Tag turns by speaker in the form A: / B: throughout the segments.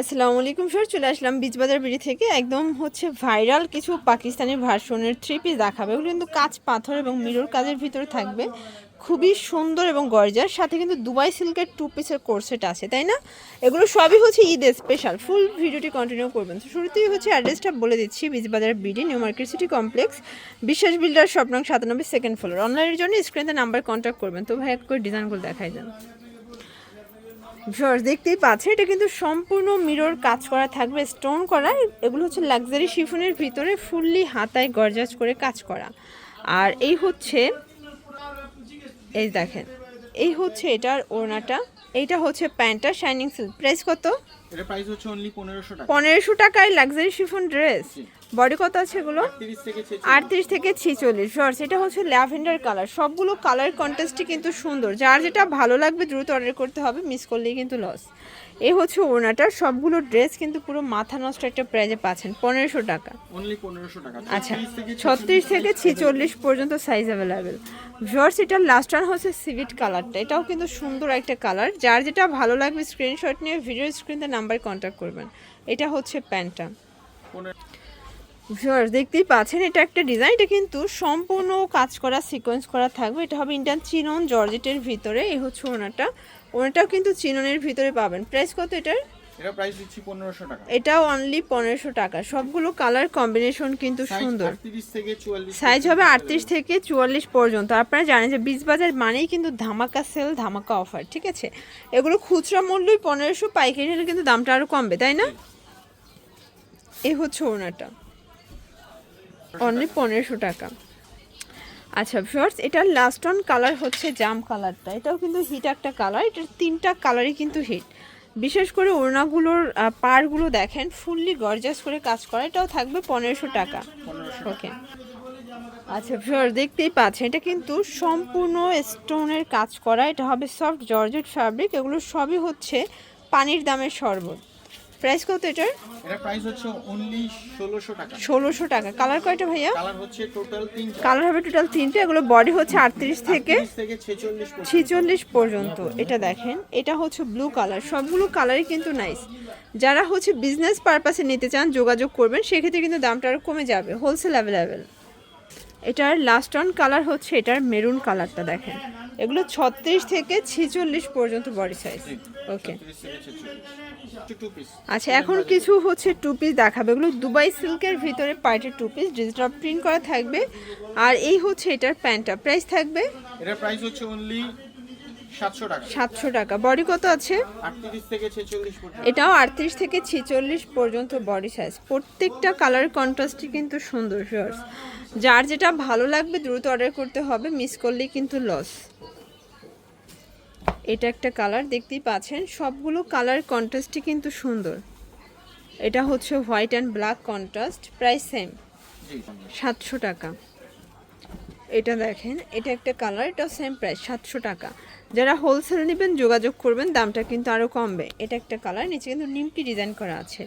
A: আসসালামু আলাইকুম স্যার চলে আসলাম বীজবাজার বিড়ি থেকে। একদম হচ্ছে ভাইরাল কিছু পাকিস্তানি ভার্সনের থ্রি পিস দেখাবে। ওগুলো কিন্তু কাঁচ, পাথর এবং মিরর কাজের ভিতরে থাকবে। খুবই সুন্দর এবং গর্জার। সাথে কিন্তু দুবাই সিল্কের টু পিসের কোর্সেট আছে, তাই না? এগুলো সবই হচ্ছে ঈদের স্পেশাল ফুল ভিডিওটি কন্টিনিউ করবেন। শুরুতেই হচ্ছে অ্যাড্রেসটা বলে দিচ্ছি, Beejbazar BD new market city complex Biswas builder স্বপ্নং সাতানব্বই সেকেন্ড ফ্লোর অনলাইনের জন্য স্ক্রিনে নাম্বার কন্ট্যাক্ট করবেন। তো ভাই এক করে ডিজাইনগুলো দেখাই যান। ভিউয়ার্স দেখতেই পাচ্ছেন এটা কিন্তু সম্পূর্ণ মিরর কাজ করা থাকবে স্টোন করা। এগুলো হচ্ছে লাক্সারি শিফনের ভিতরে ফুললি হাতায় গরজাজ করে কাজ করা। আর এই হচ্ছে এই দেখেন এই হচ্ছে এটার ওড়নাটা। এইটা হচ্ছে প্যান্টটা শাইনিং সিল্ক প্রাইস কত?
B: এটা প্রাইস হচ্ছে অনলি পনেরোশো টাকা।
A: পনেরোশো টাকায় লাক্সারি শিফন ড্রেস বডি কত আছে এগুলো? আটত্রিশ থেকে ছিচল্লিশ। শর্টস এটা হচ্ছে ল্যাভেন্ডার কালার। সবগুলো কালার কন্টেস্টই কিন্তু সুন্দর। যার যেটা ভালো লাগবে দ্রুত অর্ডার করতে হবে মিস করলেই কিন্তু লস এই হচ্ছে ওড়নাটা। সবগুলো ড্রেস কিন্তু পুরো মাথা নষ্ট একটা প্রাইজে পাচ্ছেন। পনেরোশো টাকা। আচ্ছা। ছত্রিশ থেকে ছিচল্লিশ পর্যন্ত সাইজ অ্যাভেলেবেল ভিওর্স এটার লাস্ট ওয়ান হচ্ছে সিভিট কালারটা এটাও কিন্তু সুন্দর একটা কালার যার যেটা ভালো লাগবে স্ক্রিনশট নিয়ে ভিডিও স্ক্রিনে নাম্বারে কন্ট্যাক্ট করবেন। এটা হচ্ছে প্যান্টটা। ভিউয়ার্স দেখতেই পাচ্ছেন এটা একটা ডিজাইন এটা কিন্তু সম্পূর্ণ কাজ করা সিকোয়েন্স করা থাকবে। এটা হবে ইন্ডিয়ান চিনন জর্জেটের ভিতরে এই হচ্ছে ওনাটা ওনাটাও কিন্তু চিননের ভিতরে পাবেন। প্রাইস কত এটার?
B: এটা প্রাইস দিচ্ছি পনেরোশো টাকা।
A: এটাও অনলি পনেরোশো টাকা। সবগুলো কালার কম্বিনেশন কিন্তু সুন্দর।
B: থেকে
A: সাইজ হবে আটত্রিশ থেকে চুয়াল্লিশ পর্যন্ত। আপনারা জানেন যে বীজ বাজার মানেই কিন্তু ধামাকা সেল ধামাকা অফার ঠিক আছে? এগুলো খুচরা মূল্যই পনেরোশো পাইকারি হলে কিন্তু দামটা আরও কমবে তাই না? এই হচ্ছে ওনাটা অনলি পনেরোশো টাকা। আচ্ছা শর্টস এটার লাস্ট অন কালার হচ্ছে জাম কালারটা এটাও কিন্তু হিট একটা কালার এটার তিনটা কালারই কিন্তু হিট বিশেষ করে ওড়নাগুলোর আহ, পাড়গুলো দেখেন ফুললি গর্জাস করে কাজ করা। এটাও থাকবে পনেরোশো টাকা। ওকে আচ্ছা ভিউয়ার দেখতেই পাচ্ছেন এটা কিন্তু সম্পূর্ণ স্টোনের কাজ করা। এটা হবে সফট জর্জেট ফ্যাব্রিক এগুলো সবই হচ্ছে পানির দামের শরবত। প্রাইস কত এটার?
B: এটা প্রাইস হচ্ছে অনলি ষোলোশো টাকা।
A: ষোলোশো টাকা। কালার কয়টা ভাইয়া?
B: কালার হচ্ছে টোটাল তিনটা।
A: কালার হবে টোটাল তিনটে এগুলো বডি হচ্ছে আটত্রিশ থেকে
B: তিরিশ থেকে ছেচল্লিশ পর্যন্ত।
A: ছিচল্লিশ পর্যন্ত এটা দেখেন। এটা হচ্ছে ব্লু কালার সবগুলো কালারই কিন্তু নাইস যারা হচ্ছে বিজনেস পারপাসে নিতে চান যোগাযোগ করবেন সেক্ষেত্রে কিন্তু দামটা আরও কমে যাবে। হোলসেল অ্যাভেলেবেল এটার লাস্ট অন কালার হচ্ছে এটার মেরুন কালারটা দেখেন। এগুলো ছত্রিশ থেকে ছেচল্লিশ পর্যন্ত বডি সাইজ ওকে আচ্ছা এখন কিছু হচ্ছে টু পিস দেখাবে। এগুলো দুবাই সিল্কের ভিতরে পার্টের টু পিস ডিজিটাল প্রিন্ট করা থাকবে। আর এই হচ্ছে এটার প্যান্টটা প্রাইস থাকবে?
B: এটার প্রাইস হচ্ছে অনলি সাতশো টাকা।
A: বডি কত আছে? এটাও আটত্রিশ থেকে ছিচল্লিশ পর্যন্ত বডি সাইজ। প্রত্যেকটা কালার কন্ট্রাস্টই কিন্তু সুন্দর শর্টস যার যেটা ভালো লাগবে দ্রুত অর্ডার করতে হবে মিস করলেই কিন্তু লস এটা একটা কালার দেখতেই পাচ্ছেন। সবগুলো কালার কন্ট্রাস্টই কিন্তু সুন্দর। এটা হচ্ছে white and black contrast price same সাতশো টাকা। এটা দেখেন এটা একটা কালার এটা সেম প্রাইস সাতশো টাকা। যারা হোলসেল নেবেন যোগাযোগ করবেন দামটা কিন্তু আরও কমবে। এটা একটা কালার নিচে কিন্তু নিমকি ডিজাইন করা আছে।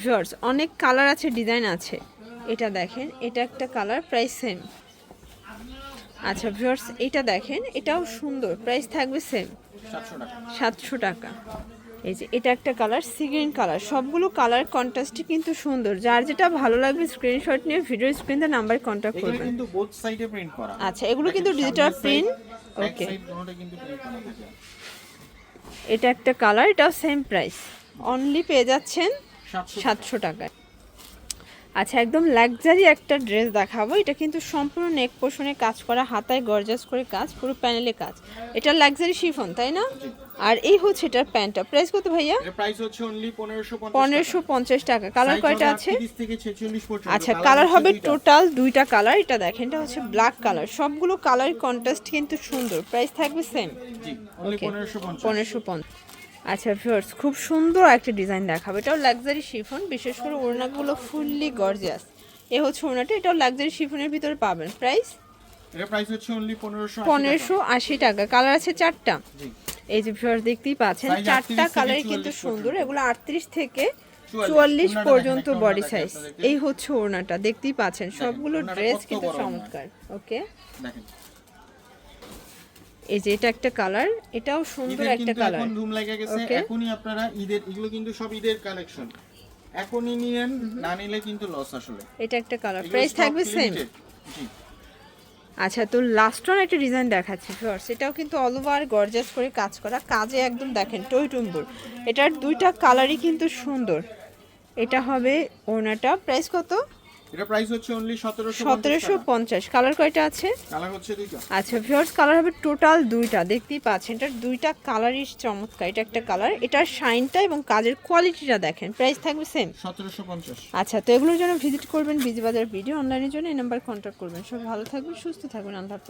A: ভিউয়ার্স অনেক কালার আছে ডিজাইন আছে। এটা দেখেন এটা একটা কালার প্রাইস সেম আচ্ছা ভিউয়ার্স এটা দেখেন এটাও সুন্দর প্রাইস থাকবে সেম
B: সাতশো টাকা।
A: এই যে এটা একটা কালার সিগ্রিন কালার সবগুলো কালার কন্ট্রাস্টই কিন্তু সুন্দর। যার যেটা ভালো লাগবে স্ক্রিনশট নিয়ে ভিডিও স্ক্রিনে নাম্বার কন্ট্যাক্ট করবেন।
B: কিন্তু বোথ সাইডে প্রিন্ট করা।
A: আচ্ছা এগুলো কিন্তু ডিজিটাল প্রিন্ট
B: ওকে
A: এটা একটা কালার এটাও সেম প্রাইস অনলি পেয়ে যাচ্ছেন
B: সাতশো
A: টাকায়। আচ্ছা একদম লাক্সারি একটা ড্রেস দেখাবো। এটা কিন্তু সম্পূর্ণ নেক পোষণে কাজ করা হাতায় গর্জাস করে কাজ পুরো প্যানেলে কাজ। এটা লাক্সারি শিফন তাই না? আর এই হচ্ছে এটার প্যান্টটা। প্রাইস কত ভাইয়া?
B: প্রাইস হচ্ছে অনলি
A: 1550 টাকা। কালার কয়টা আছে? আচ্ছা কালার হবে টোটাল দুইটা কালার এটা দেখেন এটা হচ্ছে ব্ল্যাক কালার সবগুলো কালার কন্ট্রাস্ট কিন্তু সুন্দর। প্রাইস থাকবে সেম
B: জি
A: 1550 1550 আচ্ছা ভিউয়ার্স খুব সুন্দর একটা ডিজাইন দেখাবো। এটাও লাক্সারি শিফন বিশেষ করে ওড়নাগুলো ফুললি গর্জিয়াস এ হচ্ছে ওড়নাটা এটাও লাক্সারি শিফনের ভিতরে পাবেন। প্রাইস
B: এর প্রাইস হচ্ছে অনলি পনেরোশো
A: পনেরোশো আশি টাকা। কালার আছে চারটা। এই যে ভিউয়ার্স দেখতেই পাচ্ছেন চারটা
B: 38
A: কালারই কিন্তু সুন্দর। এগুলো আটত্রিশ থেকে
B: 44
A: চুয়াল্লিশ পর্যন্ত বডি সাইজ এই হচ্ছে ওড়নাটা দেখতেই পাচ্ছেন। সবগুলো ড্রেস কিন্তু চমৎকার। ওকে
B: দেখেন।
A: এই যে এটা একটা কালার এটাও সুন্দর একটা কালার।
B: এখন ধুম লেগে গেছে. এখনই আপনারা ঈদের এগুলো কিন্তু সব ঈদের কালেকশন এখনই নিয়েন না নিলে কিন্তু লস আসলে।
A: এটা একটা কালার প্রাইস থাকবে সেম
B: জি।
A: আচ্ছা তো লাস্ট ওয়ান একটা ডিজাইন দেখাচ্ছি ফিওর্স এটাও কিন্তু অল ওভার গর্জাস করে কাজ করা কাজে একদম দেখেন টই টুম্বুর। এটার দুইটা কালারই কিন্তু সুন্দর। এটা হবে ওনাটা প্রাইস কত?
B: এটা প্রাইস হচ্ছে অনলি সতেরোশো
A: সতেরোশো পঞ্চাশ। কালার কয়টা আছে?
B: কালার হচ্ছে দুইটা।
A: আচ্ছা ভিউয়ার্স কালার হবে টোটাল দুইটা। দেখতেই পাচ্ছেন এটা দুইটা কালারই চমৎকার। এটা একটা কালার এটার শাইনটা এবং কাজের কোয়ালিটিটা দেখেন। প্রাইস থাকবে সেম
B: সতেরোশো পঞ্চাশ।
A: আচ্ছা তো এগুলোর জন্য ভিজিট করবেন বিজবাজার ভিডিও অনলাইনের জন্য। এই নাম্বার কন্ট্যাক্ট করবেন। সব ভালো থাকবেন সুস্থ থাকবেন। আল্লাহ